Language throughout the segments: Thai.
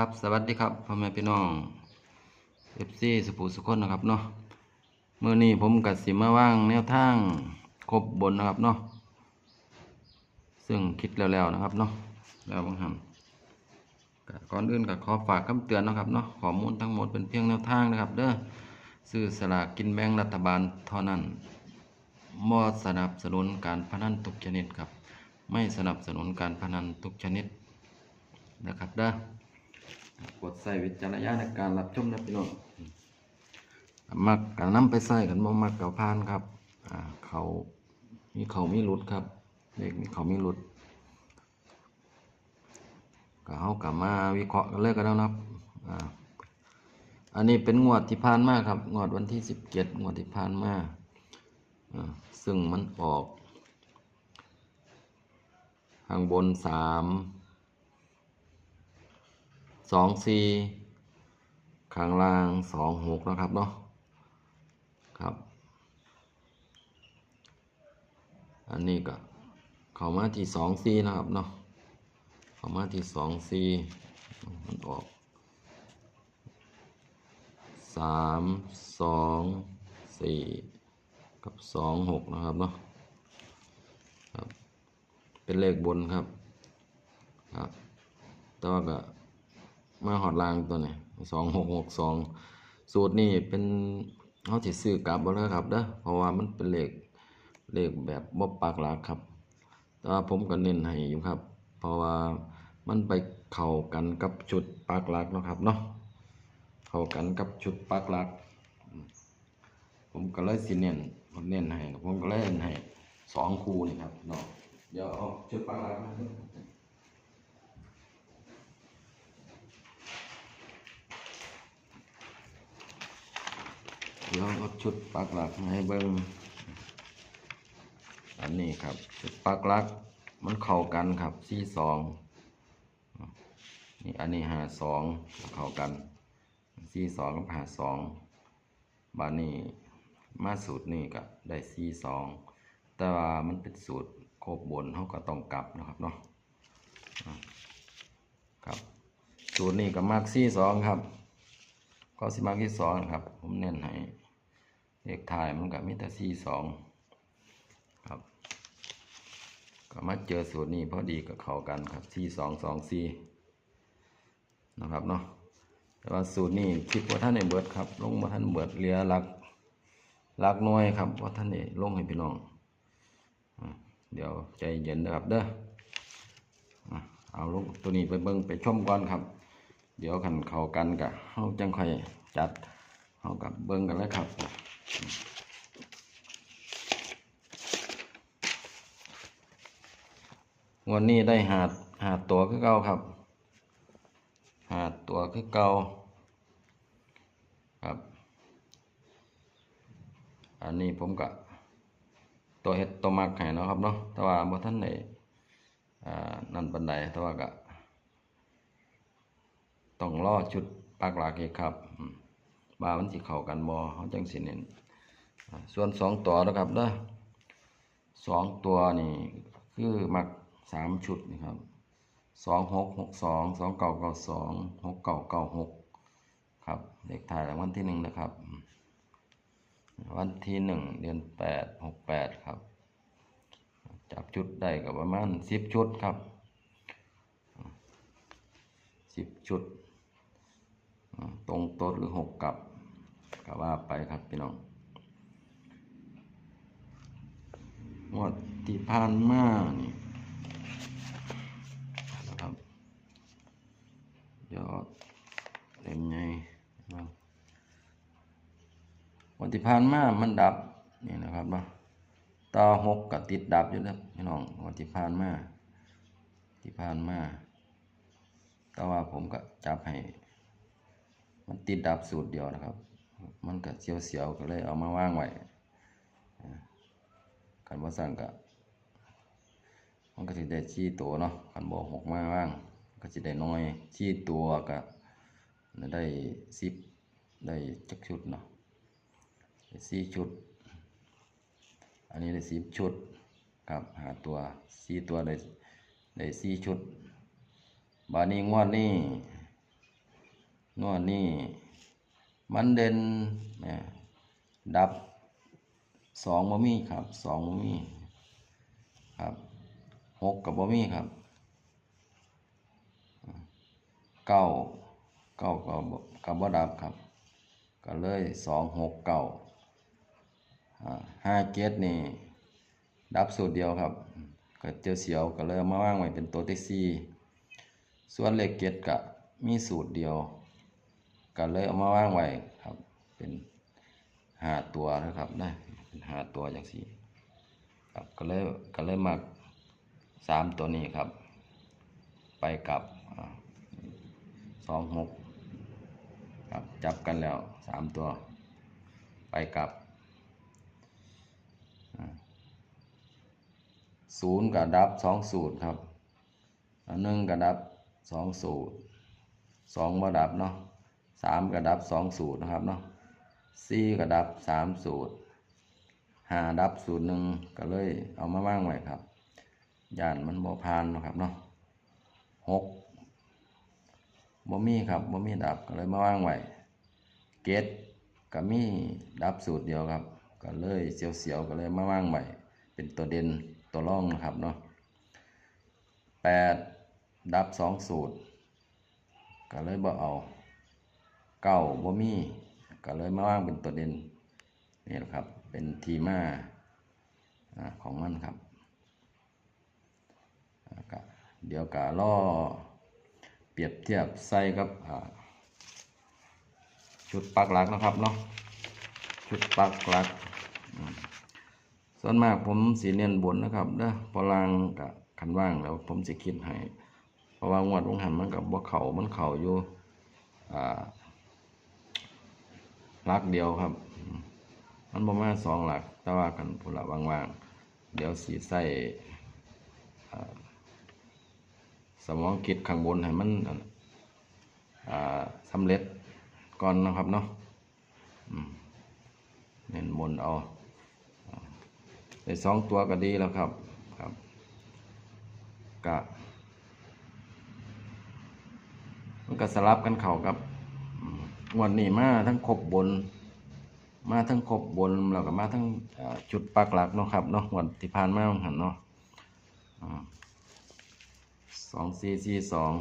ครับสวัสดีครับพ่อแม่พี่น้องเอฟซีสุภูสุคนนะครับเนาะเมื่อนี้ผมกัดสิมาว่างแนวทางครบบนนะครับเนาะซึ่งคิดแล้วๆนะครับเนาะแล้วบางคำก็ก่อนอื่นก็ขอฝากคำเตือนนะครับเนาะข้อมูลทั้งหมดเป็นเพียงแนวทางนะครับ เด้อซื้อสลากกินแบ่งรัฐบาลเท่านั้นบ่สนับสนุนการพนันทุกชนิดครับ ไม่สนับสนุนการพนันทุกชนิดนะครับเด้อ กดใส่วิจารณญาณในการรับชมนะพี่น้องมักกันนำไปใส่กันบ่มักเก่าพานครับ อ่า เขามีเขามีหลุดครับ เด็กมีเขามีหลุดก็เฮากลับมาวิเคราะห์กันเลยกันแล้วนะครับ อ่า อันนี้เป็นงวดที่ผ่านมาครับ งวดวันที่สิบเจ็ดงวดที่ผ่านมาอ่า ซึ่งมันออก ข้างบนสาม สองสี่ข้างล่างสองหกนะครับเนาะครับ อันนี้ก็เข้ามาที่สองสี่นะครับเนาะเข้ามาที่สองสี่มันออกสามสองสี่กับสองหกนะครับเนาะครับ เป็นเลขบนครับครับแต่ว่าก็ มาหอดลางตัวนี้สองหกหกสองสูตรนี้เป็นเขาสิซื้อกลับบ่เลยครับเด้อเพราะว่ามันเป็นเลขเลขแบบบ่ปากหลักครับแต่ว่าผมก็เน้นให้อยู่ครับ เพราะว่ามันไปเข้ากันกับชุดปากหลักเนาะครับเนาะเข้ากันกับชุดปากหลัก ผมก็เลยสิเน้นผมเน้นให้ผมก็เลยเน้นให้สองคู่นี่ครับเนาะเดี๋ยวเอาชุดปากหลัก มาให้เดี๋ยวเอาชุดปากหลักมาให้เบิ้งอันนี้ครับชุดปากหลักมันเข้ากันครับสี่สองนี่อันนี้หาสองเข้ากันสี่สองกับหาสองบานนี้มาสูตรนี่ก็ได้สี่สองแต่ว่ามันเป็นสูตรโคบบนเขาก็ต้องกลับนะครับเนาะครับสูตรนี้ก็มากสี่สองครับ ก็สิมากที่สองครับ ผมเน้นให้ เลขท้ายมันก็มีแต่สี่สองครับก็มาเจอสูตรนี้พอดีกับเขากันครับสี่สองสองสี่นะครับเนาะแต่ว่าสูตรนี้คิดว่าท่านในเบิดครับ ลงมาท่านเบิดเหลือหลักหลักน้อยครับว่าท่านนี่ลงให้พี่น้องเดี๋ยวใจเย็นนะครับเด้อเอาลงตัวนี้ไปเบิ่งไปชมก่อนครับ เดี๋ยวกันเข้ากันกะเฮาจังค่อยจัดเฮากับเบิ่งกันเลยครับ วันนี้ได้หาดหาดตัวคือเก่าครับ หาดตัวคือเก่าครับ อันนี้ผมก็ตัวเฮ็ดตัวมักให้เนาะครับเนาะแต่ว่าบ่ทันได้อ่านั่นปานใดแต่ว่าก็ต้องรอชุดปากหลักอีกครับ อืมว่ามันสิเข้ากันบ่เขาจังสิเน้นอ่าส่วนสองตัวนะครับเด้อสองตัวนี่คือมักสามชุดนี่ครับสองหกหกสองสองเก้าเก้าสองหกเก้าเก้าหกครับเลขถ่ายวัลที่หนึ่งนะครับ วันที่หนึ่งเดือนแปดหกแปดครับ จับชุดได้ก็ประมาณสิบชุดครับสิบชุด ตรงโต๊ดหรือหกกับก็ว่าไปครับพี่น้องงวดที่ผ่านมานี่นะครับยอดเต็มไงนะวันที่ผ่านมามันดับนี่นะครับเนาะต่อหกกับติดดับอยู่นะพี่น้องงวันที่ผ่านมาที่ผ่านมาแต่ว่าผมก็จับให้ มันติดดับสูตรเดียวนะครับ มันก็เสียวๆก็เลยเอามาว่างไว้อ่ากันว่สั่งก็มันก็จะได้ชี้ตัวเนาะกันบอกหกมาว่าง ก็จะได้น้อยชี้ตัวก็ได้สิบได้จักชุดเนาะสี่ชุด อันนี้ได้สิบชุดครับหาตัวสี่ตัวได้ได้สี่ชุด บานี้งวดนี้ งวดนี้มันเด่นแหม่ดับสองบ่มีครับสองบ่มีครับหกกับบ่มีครับเก้าเก้าก็บ่กับบ่ดับครับ ก็เลยสองหกเก้าห้าเจ็ดนี่ดับสูตรเดียวครับก็เจอเสียวก็เลยมาว่างไว้เป็นตัวที่สี่ส่วนเลขเจ็ดก็มีสูตรเดียว ก็เลยเอามาว่างไว้ครับ เป็นหาตัวนะครับนะเป็นหาตัวอย่างสี่ครับก็เลยก็เลยมาสามตัวนี้ครับ ไปกับสองหกครับจับกันแล้วสามตัว ไปกับศูนย์กับดับสองสูตรครับหนึ่งกับดับสองสูตรสองมาดับเนาะ สามกับดับสองสูตรนะครับเนาะสี่กับดับสามสูตรห้าดับสูตรหนึ่งก็เลยเอามาว่างไว้ครับย่านมันบ่พานนะครับเนาะหกบ่มีครับบ่มีดับก็เลยมาว่างไว้เกตก็มีดับสูตรเดียวครับ ก็เลยเสียวๆก็เลยมาว่างไว้เป็นตัวเด่นตัวร่องนะครับเนาะแปดดับสองสูตร ก็เลยบ่เอา เก้าบ่มีก็เลยมาว่างเป็นตัวเด่นนี่แหละครับ เป็นทีมาของมันครับเดี๋ยวกะล่อเปรียบเทียบใส่กับชุดปักหลักนะครับเนาะชุดปักหลักส่วนมากผมสีเน้นบนนะครับเด้อพอลางกับคันว่างแล้วผมจะคิดให้เพราะว่างวดวงหันมันกับบ่เขามันเข่าอยู่อ่า หลักเดียวครับ มันประมาณสองหลัก แต่ว่ากันผุละว่างๆ เดี๋ยวสีใส่สมองคิดข้างบนให้มันสำเร็จก่อนนะครับเนาะเน้นบนเอาได้สองตัวก็ดีแล้วครับครับกะมันก็สลับกันเข่ากับ วันนี้มาทั้งครบบน มาทั้งครบบนแล้วก็มาทั้งจุดปักหลักเนาะครับเนาะวันที่ผ่านมาหันเนาะสองสี่สี่สอง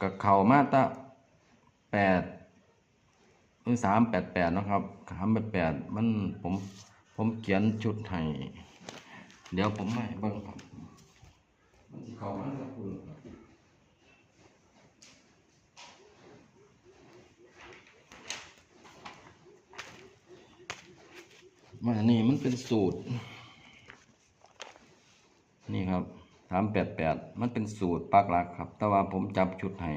กับเข่ามาตะแปดหรือสามแปดแปดนะครับสามแปดแปดมันผมผมเขียนชุดให้เดี๋ยวผมไม่เบิ่งครับมันเข้ามาสักคุณ มานี่มันเป็นสูตร นี่ครับสามแปดแปดมันเป็นสูตรปักหลักครับ แต่ว่าผมจับชุดให้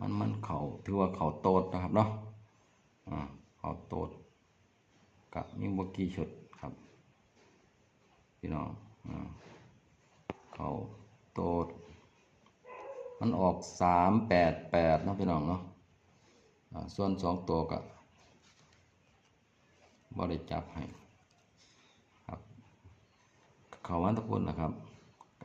มันมันเขาถือว่าเขาโตดนะครับเนาะอ่าเขาโตดกับมีบกี่ชุดครับพี่น้องอ่าเขาโตด มันออกสามแปดแปดนะพี่น้องเนาะอ่าส่วนสองตัวกับ บริจับให้ครับ เขาวันตะพุนนะครับก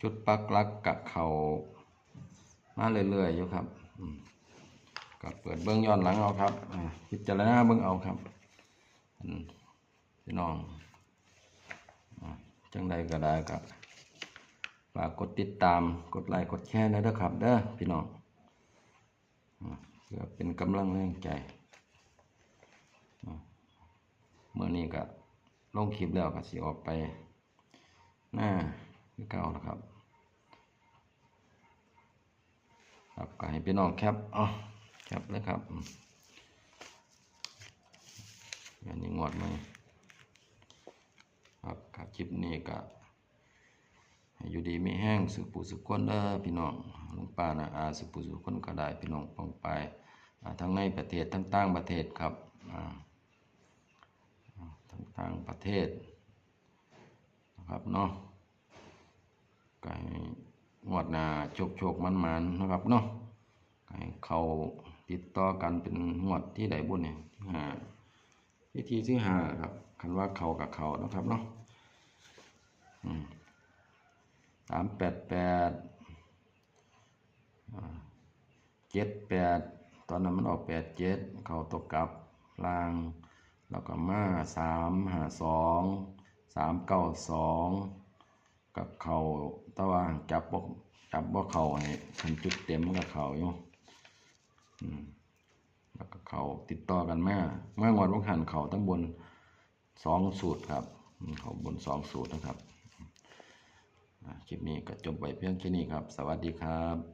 จุดปักลักกะเขามาเรื่อยๆอยู่ครับก็เปิดเบื้องย้อนหลังเอาครับพิจารณาเบื้องเอาครับพี่น้องจังใดก็ได้ก็ฝากกดติดตามกดไลค์กดแชร์ด้วยครับเด้อพี่น้อง พื่อเป็นกำลังแรงใจเมื่อนี้ก็ลงคลิปแล้วก็สิออกไป หน้าคือเก่าแล้วครับ ครับก็ให้พี่น้องแคปอ๋อแคปเลยครับอันนี้งวดไหมครับคลิปนี้ก็ อยู่ดีไม่แห้งสุปุสุคนเด้อพี่น้องลุงป้านะอาสุปุสุคนก็ได้พี่น้องปองไปทั้งในประเทศทั้งต่างประเทศครับอ่าต่างประเทศนะครับเนาะไก่งวดนาโชคโชคมันมันนะครับเนาะไก่เขาติดต่อกันเป็นงวดที่ใดบุญเนี่ยหาวิธีที่หาครับคันว่าเขากับเขานะครับเนาะ ตามแปดแปดเจ็ดแปดตอนนั้นมันออกแปดเจ็ดเขาตกกลับล่าง แล้วก็มาสามหาสองสามเก้าสองกับเขาตะว่าจับบ่จับบ่เขาให้คันจุดเต็มมันก็เขาอยู่แล้วก็เขาติดต่อกันมาเมื่องวดวันหันเขาทั้งบนสองสูตรครับ เขาบนสองสูตรนะครับ คลิปนี้ก็จบไปเพียงแค่นี้ครับ สวัสดีครับ